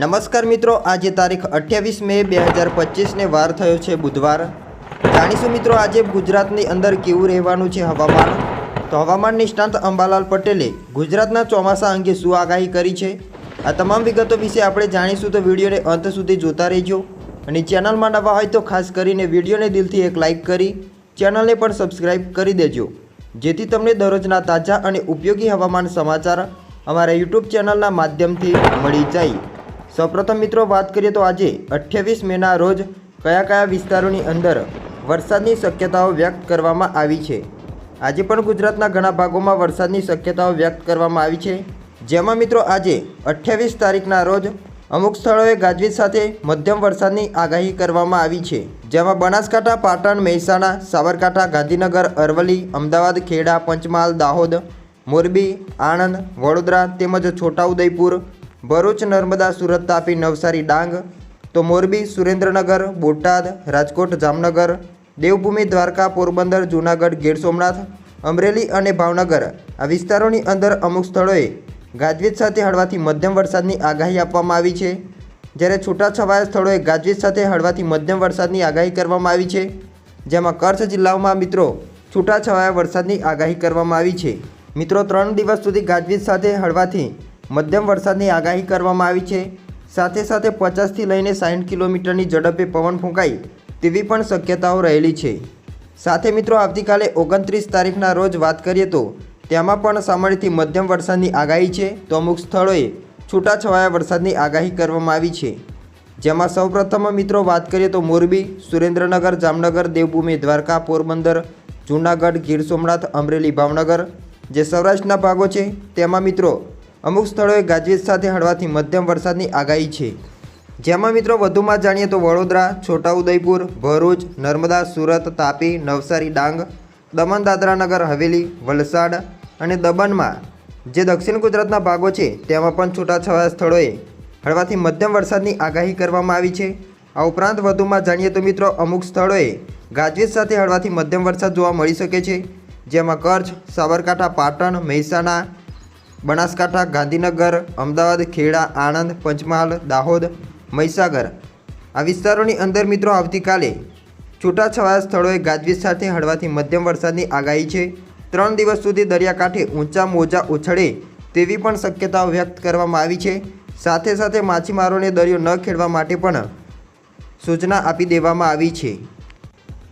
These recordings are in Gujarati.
નમસ્કાર મિત્રો, આજે તારીખ અઠ્યાવીસ મે બે હજાર પચીસને વાર થયો છે બુધવાર. જાણીશું મિત્રો, આજે ગુજરાતની અંદર કેવું રહેવાનું છે હવામાન? તો હવામાન નિષ્ણાંત અંબાલાલ પટેલે ગુજરાતના ચોમાસા અંગે શું આગાહી કરી છે? આ તમામ વિગતો વિશે આપણે જાણીશું તો વિડીયોને અંત સુધી જોતા રહેજો. અને ચેનલમાં નવા હોય તો ખાસ કરીને વિડીયોને દિલથી એક લાઇક કરી, ચેનલને પણ સબસ્ક્રાઇબ કરી દેજો. જેથી તમને દરરોજના તાજા અને ઉપયોગી હવામાન સમાચાર અમારા યુટ્યુબ ચેનલના માધ્યમથી મળી જાય. સૌપ્રથમ મિત્રો વાત કરીએ તો આજે અઠ્યાવીસ મેના રોજ કયા કયા વિસ્તારોની અંદર વરસાદની શક્યતાઓ વ્યક્ત કરવામાં આવી છે? આજે પણ ગુજરાતના ઘણા ભાગોમાં વરસાદની શક્યતાઓ વ્યક્ત કરવામાં આવી છે. જેમાં મિત્રો આજે અઠ્યાવીસ તારીખના રોજ અમુક સ્થળોએ ગાજવીજ સાથે મધ્યમ વરસાદની આગાહી કરવામાં આવી છે. જેમાં બનાસકાંઠા, પાટણ, મહેસાણા, સાબરકાંઠા, ગાંધીનગર, અરવલ્લી, અમદાવાદ, ખેડા, પંચમહાલ, દાહોદ, મોરબી, આણંદ, વડોદરા તેમજ છોટાઉદેપુર ભરૂચ, નર્મદા, સુરત તાપી, નવસારી, ડાંગ, તો મોરબી, સુરેન્દ્રનગર, બોટાદ, રાજકોટ, જામનગર, દેવભૂમિ, દ્વારકા, પોરબંદર, જૂનાગઢ, ગીર સોમનાથ, અમરેલી અને ભાવનગર. આ વિસ્તારોની અંદર અમુક સ્થળોએ ગાજવીજ સાથે હળવાથી મધ્યમ વરસાદની આગાહી આપવામાં આવી છે. જ્યારે છૂટાછવાયા સ્થળોએ ગાજવીજ સાથે હળવાથી મધ્યમ વરસાદની આગાહી કરવામાં આવી છે. જેમાં કચ્છ જિલ્લાઓમાં મિત્રો છૂટાછવાયા વરસાદની આગાહી કરવામાં આવી છે. મિત્રો, ત્રણ દિવસ સુધી ગાજવીજ સાથે હળવાથી મધ્યમ વરસાદની આગાહી કરવામાં આવી છે. સાથે સાથે પચાસથી લઈને સાઠ કિલોમીટરની ઝડપે પવન ફૂંકાય તેવી પણ શક્યતાઓ રહેલી છે. સાથે મિત્રો, આવતીકાલે ઓગણત્રીસ તારીખના રોજ વાત કરીએ તો તેમાં પણ સામાન્યથી મધ્યમ વરસાદની આગાહી છે. તો અમુક સ્થળોએ છૂટાછવાયા વરસાદની આગાહી કરવામાં આવી છે. જેમાં સૌપ્રથમ મિત્રો વાત કરીએ તો મોરબી, સુરેન્દ્રનગર, જામનગર, દેવભૂમિ, દ્વારકા, પોરબંદર, જૂનાગઢ, ગીર સોમનાથ, અમરેલી, ભાવનગર, જે સૌરાષ્ટ્રના ભાગો છે. તેમાં મિત્રો અમુક સ્થળોએ ગાજવીજ સાથે હળવાથી મધ્યમ વરસાદની આગાહી છે. જેમાં મિત્રો વધુમાં જાણીએ તો વડોદરા, છોટાઉદેપુર, ભરૂચ, નર્મદા, સુરત, તાપી, નવસારી, ડાંગ, દમણ, દાદરાનગર, હવેલી, વલસાડ અને દમણમાં જે દક્ષિણ ગુજરાતના ભાગો છે તેમાં પણ છૂટાછવાયા સ્થળોએ હળવાથી મધ્યમ વરસાદની આગાહી કરવામાં આવી છે. આ ઉપરાંત વધુમાં જાણીએ તો મિત્રો અમુક સ્થળોએ ગાજવીજ સાથે હળવાથી મધ્યમ વરસાદ જોવા મળી શકે છે. જેમાં કચ્છ, સાબરકાંઠા, પાટણ, મહેસાણા બનાસકાંઠા, ગાંધીનગર, અમદાવાદ, ખેડા, આણંદ, પંચમહાલ, દાહોદ, મહીસાગર. આ વિસ્તારોની અંદર મિત્રો આવતીકાલે છૂટાછવાયા સ્થળોએ ગાજવીજ સાથે હળવાથી મધ્યમ વરસાદની આગાહી છે. ત્રણ દિવસ સુધી દરિયાકાંઠે ઊંચા મોજા ઉછળે તેવી પણ શક્યતાઓ વ્યક્ત કરવામાં આવી છે. સાથે સાથે માછીમારોને દરિયો ન ખેડવા માટે પણ સૂચના આપી દેવામાં આવી છે.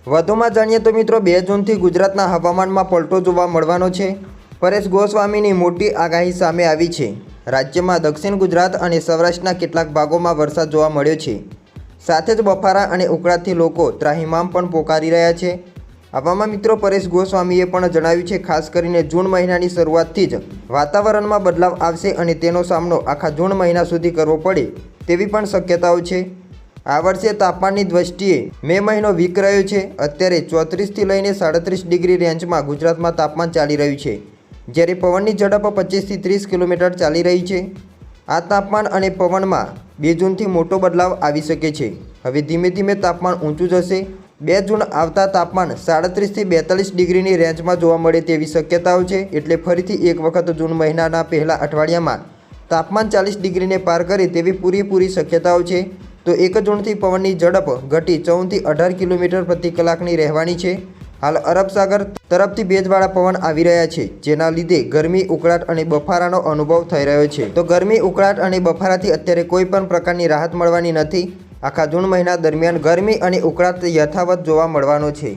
વધુમાં જાણીએ તો મિત્રો બે જૂનથી ગુજરાતના હવામાનમાં પલટો જોવા મળવાનો છે. પરેશ ગોસ્વામીની મોટી આગાહી સામે આવી છે. રાજ્યમાં દક્ષિણ ગુજરાત અને સૌરાષ્ટ્રના કેટલાક ભાગોમાં વરસાદ જોવા મળ્યો છે. સાથે જ બફારા અને ઉકળાટથી લોકો ત્રાહિમામ પણ પોકારી રહ્યા છે. આવામાં મિત્રો પરેશ ગોસ્વામીએ પણ જણાવ્યું છે, ખાસ કરીને જૂન મહિનાની શરૂઆતથી જ વાતાવરણમાં બદલાવ આવશે અને તેનો સામનો આખા જૂન મહિના સુધી કરવો પડે તેવી પણ શક્યતાઓ છે. આ વર્ષે તાપમાનની દ્રષ્ટિએ મે મહિનો વીક રહ્યો છે. અત્યારે ચોત્રીસથી લઈને સાડત્રીસ ડિગ્રી રેન્જમાં ગુજરાતમાં તાપમાન ચાલી રહ્યું છે. જ્યારે પવનની ઝડપ પચીસથી ત્રીસ કિલોમીટર ચાલી રહી છે. આ તાપમાન અને પવનમાં બે જૂનથી મોટો બદલાવ આવી શકે છે. હવે ધીમે ધીમે તાપમાન ઊંચું જશે. બે જૂન આવતા તાપમાન સાડત્રીસથી બેતાલીસ ડિગ્રીની રેન્જમાં જોવા મળે તેવી શક્યતાઓ છે. એટલે ફરીથી એક વખત જૂન મહિનાના પહેલા અઠવાડિયામાં તાપમાન ચાલીસ ડિગ્રીને પાર કરે તેવી પૂરેપૂરી શક્યતાઓ છે. તો એક જૂનથી પવનની ઝડપ ઘટી ચૌદથી અઢાર કિલોમીટર પ્રતિ કલાકની રહેવાની છે. હાલ અરબ સાગર તરફથી ભેજવાળા પવન આવી રહ્યા છે, જેના લીધે ગરમી, ઉકળાટ અને બફારાનો અનુભવ થઈ રહ્યો છે. તો ગરમી, ઉકળાટ અને બફારાથી અત્યારે કોઈ પણ પ્રકારની રાહત મળવાની નથી. આખા જૂન મહિના દરમિયાન ગરમી અને ઉકળાટ યથાવત જોવા મળવાનો છે.